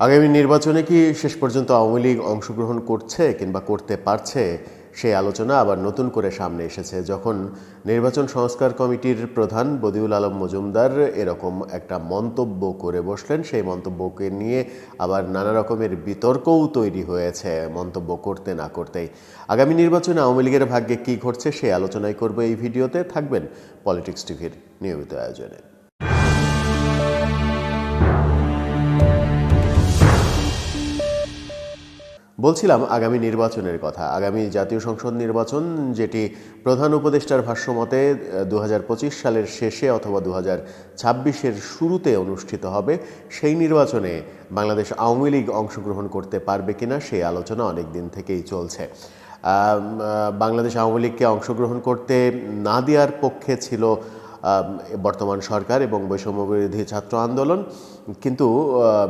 আগামী নির্বাচনে কি শেষ পর্যন্ত আওয়ামী লীগ অংশগ্রহণ করছে কিংবা করতে পারছে? সেই আলোচনা আবার নতুন করে সামনে এসেছে যখন নির্বাচন সংস্কার কমিটির প্রধান বদিউল আলম মজুমদার এরকম একটা মন্তব্য করে বসলেন। সেই মন্তব্যকে নিয়ে আবার নানা রকমের বিতর্কও তৈরি হয়েছে মন্তব্য করতে না করতেই। আগামী নির্বাচনে আওয়ামী লীগের ভাগ্যে কী ঘটছে সেই আলোচনায় করব এই ভিডিওতে। থাকবেন পলিটিক্স টিভির নিয়মিত আয়োজনে। বলছিলাম আগামী নির্বাচনের কথা। আগামী জাতীয় সংসদ নির্বাচন যেটি প্রধান উপদেষ্টার ভাষ্যমতে দু হাজার পঁচিশ সালের শেষে অথবা দু ছাব্বিশের শুরুতে অনুষ্ঠিত হবে। সেই নির্বাচনে বাংলাদেশ আওয়ামী লীগ অংশগ্রহণ করতে পারবে কিনা সেই আলোচনা অনেক দিন থেকেই চলছে। বাংলাদেশ আওয়ামী লীগকে অংশগ্রহণ করতে না দেওয়ার পক্ষে ছিল বর্তমান সরকার এবং বৈষম্যবিরোধী ছাত্র আন্দোলন। কিন্তু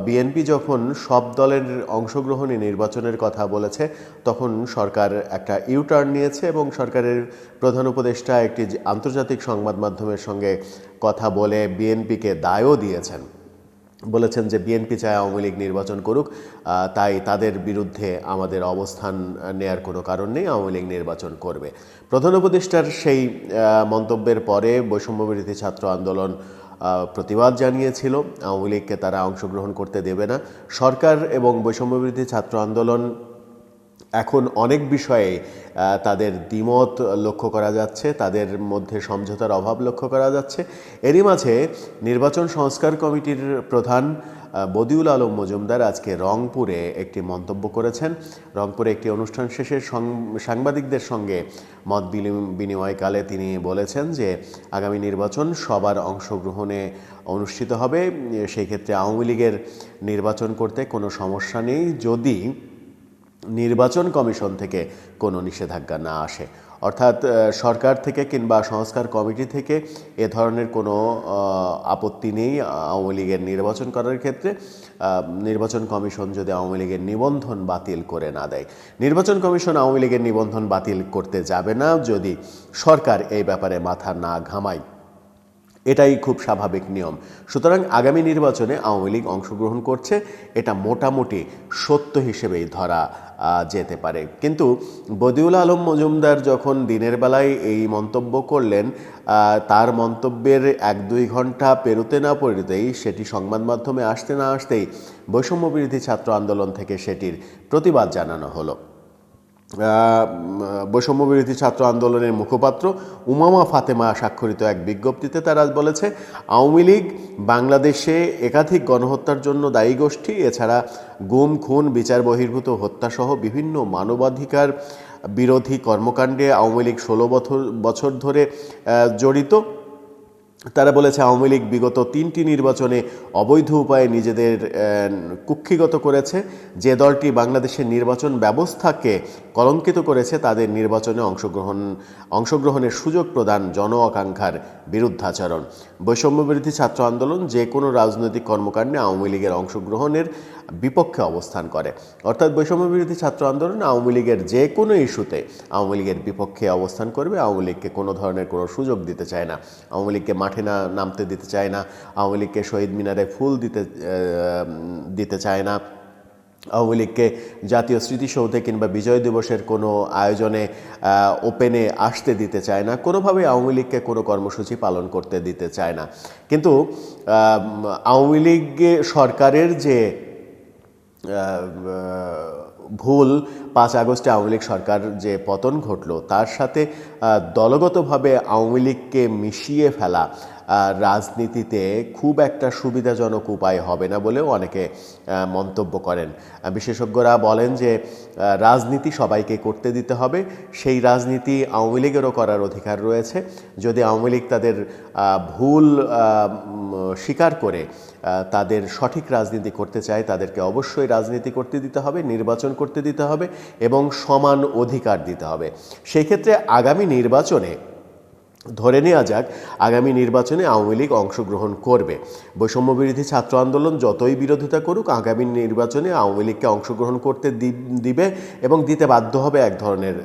বিএনপি যখন সব দলের অংশগ্রহণে নির্বাচনের কথা বলেছে, তখন সরকার একটা ইউটার্ন নিয়েছে এবং সরকারের প্রধান উপদেষ্টা একটি আন্তর্জাতিক সংবাদ মাধ্যমের সঙ্গে কথা বলে বিএনপিকে দায়ও দিয়েছেন। বলেছেন যে বিএনপি চায় আওয়ামী লীগ নির্বাচন করুক তাই তাদের বিরুদ্ধে আমাদের অবস্থান নেয়ার কোনো কারণ নেই, আওয়ামী লীগ নির্বাচন করবে। প্রধান উপদেষ্টার সেই মন্তব্যের পরে বৈষম্যবিরোধী ছাত্র আন্দোলন প্রতিবাদ জানিয়েছিল। আওয়ামী লীগকে তারা অংশগ্রহণ করতে দেবে না। সরকার এবং বৈষম্যবিরোধী ছাত্র আন্দোলন এখন অনেক বিষয়ে তাদের দ্বিমত লক্ষ্য করা যাচ্ছে, তাদের মধ্যে সমঝোতার অভাব লক্ষ্য করা যাচ্ছে। এরই মাঝে নির্বাচন সংস্কার কমিটির প্রধান বদিউল আলম মজুমদার আজকে রংপুরে একটি মন্তব্য করেছেন। রংপুরে একটি অনুষ্ঠান শেষে সাংবাদিকদের সঙ্গে মত বিনিময়কালে তিনি বলেছেন যে, আগামী নির্বাচন সবার অংশগ্রহণে অনুষ্ঠিত হবে। সেই ক্ষেত্রে আওয়ামী লীগের নির্বাচন করতে কোনো সমস্যা নেই। যদি নির্বাচন কমিশন থেকে কোনো নিষেধাজ্ঞা না আসে। অর্থাৎ সরকার থেকে কিংবা সংস্কার কমিটি থেকে এ ধরনের কোনো আপত্তি নেই আওয়ামী লীগের নির্বাচন করার ক্ষেত্রে। নির্বাচন কমিশন যদি আওয়ামী লীগের নিবন্ধন বাতিল করে না দেয়। নির্বাচন কমিশন আওয়ামী লীগের নিবন্ধন বাতিল করতে যাবে না যদি সরকার এই ব্যাপারে মাথা না ঘামায়। এটাই খুব স্বাভাবিক নিয়ম। সুতরাং আগামী নির্বাচনে আওয়ামী লীগ অংশগ্রহণ করছে, এটা মোটামুটি সত্য হিসেবেই ধরা যেতে পারে। কিন্তু বদিউল আলম মজুমদার যখন দিনের বেলায় এই মন্তব্য করলেন তার মন্তব্যের এক দুই ঘণ্টা পেরোতে না পেরোতেই সেটি সংবাদ মাধ্যমে আসতে না আসতেই বৈষম্যবিরোধী ছাত্র আন্দোলন থেকে সেটির প্রতিবাদ জানানো হলো। বৈষম্যবিরোধী ছাত্র আন্দোলনের মুখপাত্র উমামা ফাতেমা স্বাক্ষরিত এক বিজ্ঞপ্তিতে তারা বলেছে, আওয়ামী লীগ বাংলাদেশে একাধিক গণহত্যার জন্য দায়ী গোষ্ঠী, এছাড়া গুম, খুন, বিচার বহির্ভূত, হত্যাসহ বিভিন্ন মানবাধিকার বিরোধী কর্মকাণ্ডে আওয়ামী লীগ ষোলো বছর বছর ধরে জড়িত। তারা বলেছে, আওয়ামী লীগ বিগত তিনটি নির্বাচনে অবৈধ উপায়ে নিজেদের কুক্ষিগত করেছে। যে দলটি বাংলাদেশের নির্বাচন ব্যবস্থাকে কলঙ্কিত করেছে তাদের নির্বাচনে অংশগ্রহণ, অংশগ্রহণের সুযোগ প্রদান জন আকাঙ্ক্ষার বিরুদ্ধাচরণ। বৈষম্যবিরোধী ছাত্র আন্দোলন যে কোনো রাজনৈতিক কর্মকাণ্ডে আওয়ামী লীগের অংশগ্রহণের বিপক্ষে অবস্থান করে। অর্থাৎ বৈষম্যবিরোধী ছাত্র আন্দোলন আওয়ামী লীগের যে কোনো ইস্যুতে আওয়ামী লীগের বিপক্ষে অবস্থান করবে। আওয়ামী লীগকে কোনো ধরনের কোনো সুযোগ দিতে চায় না। আওয়ামী লীগকে মাঠে না নামতে দিতে চায় না। আওয়ামী লীগকে শহীদ মিনারে ফুল দিতে দিতে চায় না। আওয়ামী লীগকে জাতীয় স্মৃতিসৌধে কিংবা বিজয় দিবসের কোনো আয়োজনে ওপেনে আসতে দিতে চায় না কোনোভাবে আওয়ামী লীগকে কোনো কর্মসূচি পালন করতে দিতে চায় না। কিন্তু আওয়ামী লীগ সরকারের যে ভুল পাঁচ আগস্টে আওয়ামী লীগ সরকার যে পতন ঘটল, তার সাথে দলগতভাবে আওয়ামী লীগকে মিশিয়ে ফেলা রাজনীতিতে খুব একটা সুবিধাজনক উপায় হবে না বলেও অনেকে মন্তব্য করেন। বিশেষজ্ঞরা বলেন যে রাজনীতি সবাইকে করতে দিতে হবে। সেই রাজনীতি আওয়ামী লীগেরও করার অধিকার রয়েছে। যদি আওয়ামী লীগ তাদের ভুল স্বীকার করে তাদের সঠিক রাজনীতি করতে চায়, তাদেরকে অবশ্যই রাজনীতি করতে দিতে হবে, নির্বাচন করতে দিতে হবে এবং সমান অধিকার দিতে হবে। সেই ক্ষেত্রে আগামী নির্বাচনে ধরে নেওয়া যাক, আগামী নির্বাচনে আওয়ামী লীগ অংশগ্রহণ করবে। বৈষম্য বিরোধী ছাত্র আন্দোলন যতই বিরোধিতা করুক, আগামী নির্বাচনে আওয়ামী লীগকে অংশগ্রহণ করতে দিবে এবং দিতে বাধ্য হবে এক ধরনের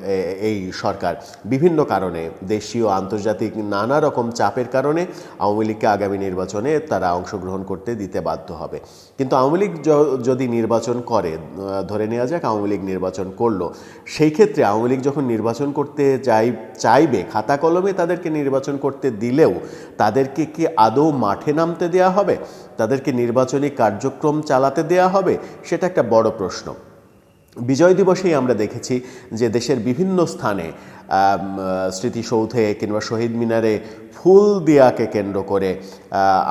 এই সরকার। বিভিন্ন কারণে, দেশীয়, আন্তর্জাতিক নানা রকম চাপের কারণে আওয়ামী লীগকে আগামী নির্বাচনে তারা অংশগ্রহণ করতে দিতে বাধ্য হবে। কিন্তু আওয়ামী লীগ যদি নির্বাচন করে ধরে নেওয়া যাক আওয়ামী লীগ নির্বাচন করল, সেই ক্ষেত্রে আওয়ামী লীগ যখন নির্বাচন করতে চাই চাইবে, খাতা কলমে তাদেরকে নির্বাচন করতে দিলেও তাদেরকে কি আদৌ মাঠে নামতে দেয়া হবে? তাদেরকে নির্বাচনী কার্যক্রম চালাতে দেয়া হবে? সেটা একটা বড় প্রশ্ন। বিজয় দিবসেই আমরা দেখেছি যে দেশের বিভিন্ন স্থানে স্মৃতিসৌধে কিংবা শহীদ মিনারে ফুল দেওয়াকে কেন্দ্র করে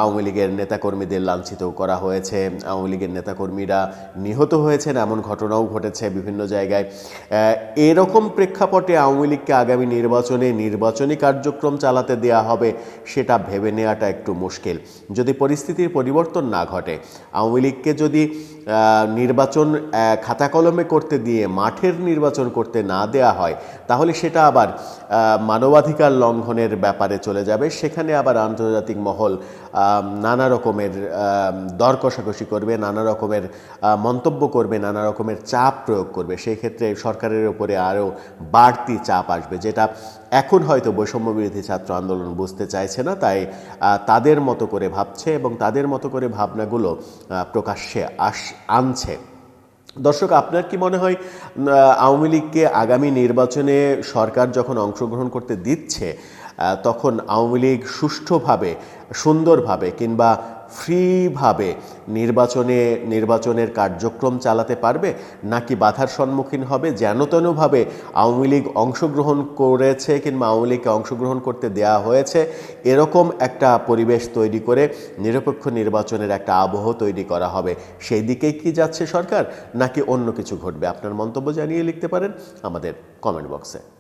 আওয়ামী লীগের নেতাকর্মীদের লাঞ্ছিত করা হয়েছে। আওয়ামী লীগের নেতাকর্মীরা নিহত হয়েছেন, এমন ঘটনাও ঘটেছে বিভিন্ন জায়গায়। এরকম প্রেক্ষাপটে আওয়ামী লীগকে আগামী নির্বাচনে নির্বাচনী কার্যক্রম চালাতে দেওয়া হবে, সেটা ভেবে নেওয়াটা একটু মুশকিল। যদি পরিস্থিতির পরিবর্তন না ঘটে, আওয়ামী লীগকে যদি নির্বাচন খাতা কলমে করতে দিয়ে মাঠের নির্বাচন করতে না দেয়া হয়, তাহলে সেটা আবার মানবাধিকার লঙ্ঘনের ব্যাপারে চলে যাবে। সেখানে আবার আন্তর্জাতিক মহল নানা রকমের দর কষাকষি করবে, নানা রকমের মন্তব্য করবে, নানা রকমের চাপ প্রয়োগ করবে। সেই ক্ষেত্রে সরকারের উপরে আরও বাড়তি চাপ আসবে, যেটা এখন হয়তো বৈষম্য বিরোধী ছাত্র আন্দোলন বুঝতে চাইছে না। তাই তাদের মতো করে ভাবছে এবং তাদের মতো করে ভাবনাগুলো প্রকাশ্যে আস, আনছে। দর্শক, আপনার কি মনে হয় আওয়ামী লীগকে আগামী নির্বাচনে সরকার যখন অংশগ্রহণ করতে দিচ্ছে তখন আওয়ামী লীগ সুষ্ঠুভাবে, সুন্দরভাবে কিংবা ফ্রিভাবে নির্বাচনে, নির্বাচনের কার্যক্রম চালাতে পারবে, নাকি বাধার সম্মুখীন হবে? যেন তেনভাবে আওয়ামী লীগ অংশগ্রহণ করেছে কিংবা আওয়ামী লীগকে অংশগ্রহণ করতে দেয়া হয়েছে, এরকম একটা পরিবেশ তৈরি করে নিরপেক্ষ নির্বাচনের একটা আবহ তৈরি করা হবে। সেই দিকেই কি যাচ্ছে সরকার, নাকি অন্য কিছু ঘটবে? আপনার মন্তব্য জানিয়ে লিখতে পারেন আমাদের কমেন্ট বক্সে